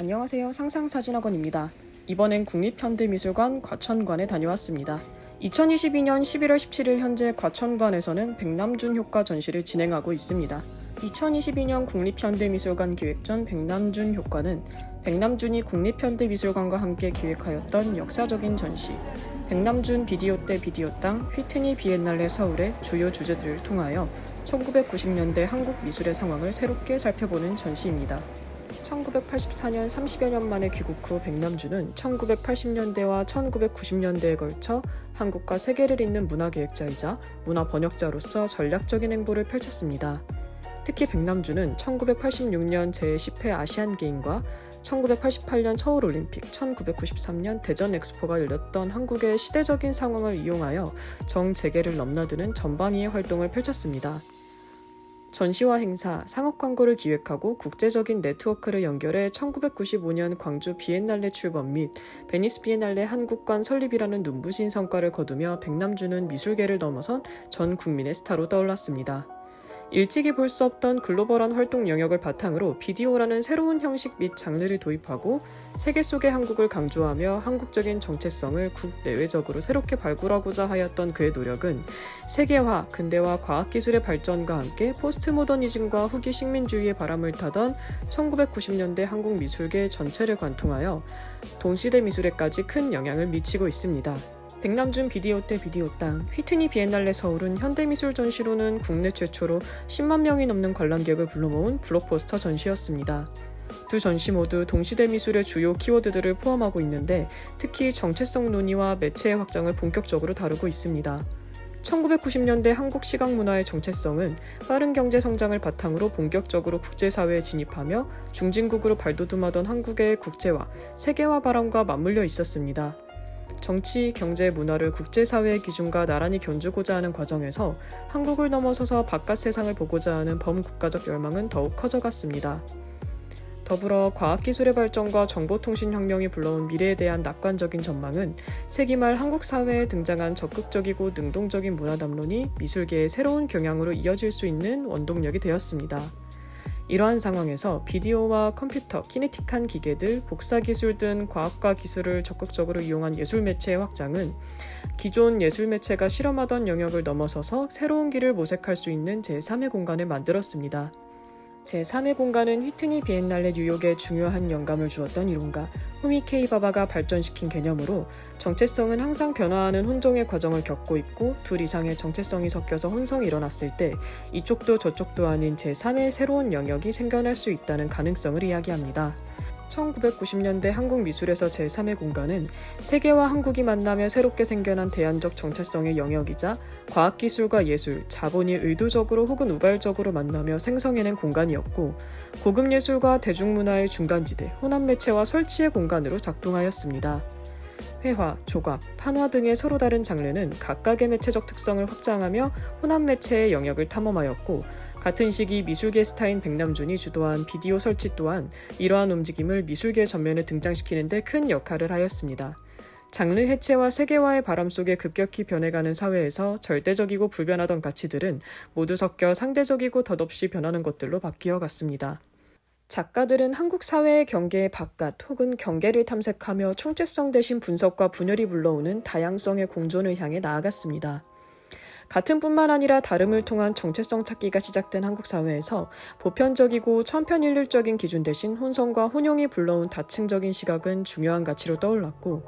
안녕하세요. 상상사진학원입니다. 이번엔 국립현대미술관 과천관에 다녀왔습니다. 2022년 11월 17일 현재 과천관에서는 백남준 효과 전시를 진행하고 있습니다. 2022년 국립현대미술관 기획전 백남준 효과는 백남준이 국립현대미술관과 함께 기획하였던 역사적인 전시, 백남준 비디오 때 비디오 땅, 휘트니 비엔날레 서울의 주요 주제들을 통하여 1990년대 한국 미술의 상황을 새롭게 살펴보는 전시입니다. 1984년 30여 년 만에 귀국 후 백남준은 1980년대와 1990년대에 걸쳐 한국과 세계를 잇는 문화계획자이자 문화 번역자로서 전략적인 행보를 펼쳤습니다. 특히 백남준은 1986년 제10회 아시안 게임과 1988년 서울 올림픽, 1993년 대전 엑스포가 열렸던 한국의 시대적인 상황을 이용하여 정 재계를 넘나드는 전방위의 활동을 펼쳤습니다. 전시와 행사, 상업 광고를 기획하고 국제적인 네트워크를 연결해 1995년 광주 비엔날레 출범 및 베니스 비엔날레 한국관 설립이라는 눈부신 성과를 거두며 백남준은 미술계를 넘어선 전 국민의 스타로 떠올랐습니다. 일찍이 볼 수 없던 글로벌한 활동 영역을 바탕으로 비디오라는 새로운 형식 및 장르를 도입하고 세계 속의 한국을 강조하며 한국적인 정체성을 국내외적으로 새롭게 발굴하고자 하였던 그의 노력은 세계화, 근대화, 과학기술의 발전과 함께 포스트 모더니즘과 후기 식민주의의 바람을 타던 1990년대 한국 미술계 전체를 관통하여 동시대 미술에까지 큰 영향을 미치고 있습니다. 백남준 비디오 때 비디오 땅, 휘트니 비엔날레 서울은 현대미술 전시로는 국내 최초로 10만 명이 넘는 관람객을 불러모은 블록버스터 전시였습니다. 두 전시 모두 동시대 미술의 주요 키워드들을 포함하고 있는데 특히 정체성 논의와 매체의 확장을 본격적으로 다루고 있습니다. 1990년대 한국 시각 문화의 정체성은 빠른 경제 성장을 바탕으로 본격적으로 국제사회에 진입하며 중진국으로 발돋움하던 한국의 국제화, 세계화 바람과 맞물려 있었습니다. 정치, 경제, 문화를 국제사회의 기준과 나란히 견주고자 하는 과정에서 한국을 넘어서서 바깥 세상을 보고자 하는 범국가적 열망은 더욱 커져갔습니다. 더불어 과학기술의 발전과 정보통신혁명이 불러온 미래에 대한 낙관적인 전망은 세기 말 한국 사회에 등장한 적극적이고 능동적인 문화 담론이 미술계의 새로운 경향으로 이어질 수 있는 원동력이 되었습니다. 이러한 상황에서 비디오와 컴퓨터, 키네틱한 기계들, 복사 기술 등 과학과 기술을 적극적으로 이용한 예술 매체의 확장은 기존 예술 매체가 실험하던 영역을 넘어서서 새로운 길을 모색할 수 있는 제3의 공간을 만들었습니다. 제3의 공간은 휘트니 비엔날레 뉴욕에 중요한 영감을 주었던 이론가 후미 케이 바바가 발전시킨 개념으로 정체성은 항상 변화하는 혼종의 과정을 겪고 있고 둘 이상의 정체성이 섞여서 혼성이 일어났을 때 이쪽도 저쪽도 아닌 제3의 새로운 영역이 생겨날 수 있다는 가능성을 이야기합니다. 1990년대 한국 미술에서 제3의 공간은 세계와 한국이 만나며 새롭게 생겨난 대안적 정체성의 영역이자 과학기술과 예술, 자본이 의도적으로 혹은 우발적으로 만나며 생성해낸 공간이었고 고급 예술과 대중문화의 중간지대, 혼합 매체와 설치의 공간으로 작동하였습니다. 회화, 조각, 판화 등의 서로 다른 장르는 각각의 매체적 특성을 확장하며 혼합 매체의 영역을 탐험하였고 같은 시기 미술계 스타인 백남준이 주도한 비디오 설치 또한 이러한 움직임을 미술계 전면에 등장시키는 데 큰 역할을 하였습니다. 장르 해체와 세계화의 바람 속에 급격히 변해가는 사회에서 절대적이고 불변하던 가치들은 모두 섞여 상대적이고 덧없이 변하는 것들로 바뀌어 갔습니다. 작가들은 한국 사회의 경계의 바깥 혹은 경계를 탐색하며 총체성 대신 분석과 분열이 불러오는 다양성의 공존을 향해 나아갔습니다. 같은 뿐만 아니라 다름을 통한 정체성 찾기가 시작된 한국 사회에서 보편적이고 천편일률적인 기준 대신 혼성과 혼용이 불러온 다층적인 시각은 중요한 가치로 떠올랐고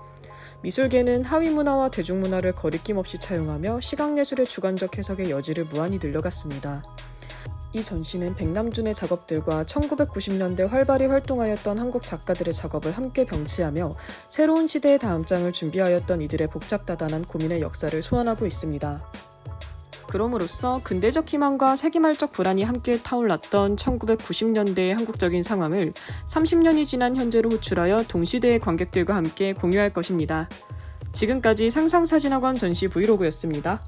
미술계는 하위 문화와 대중문화를 거리낌 없이 차용하며 시각예술의 주관적 해석의 여지를 무한히 늘려갔습니다. 이 전시는 백남준의 작업들과 1990년대 활발히 활동하였던 한국 작가들의 작업을 함께 병치하며 새로운 시대의 다음 장을 준비하였던 이들의 복잡다단한 고민의 역사를 소환하고 있습니다. 그럼으로써 근대적 희망과 세기말적 불안이 함께 타올랐던 1990년대의 한국적인 상황을 30년이 지난 현재로 호출하여 동시대의 관객들과 함께 공유할 것입니다. 지금까지 상상사진학원 전시 브이로그였습니다.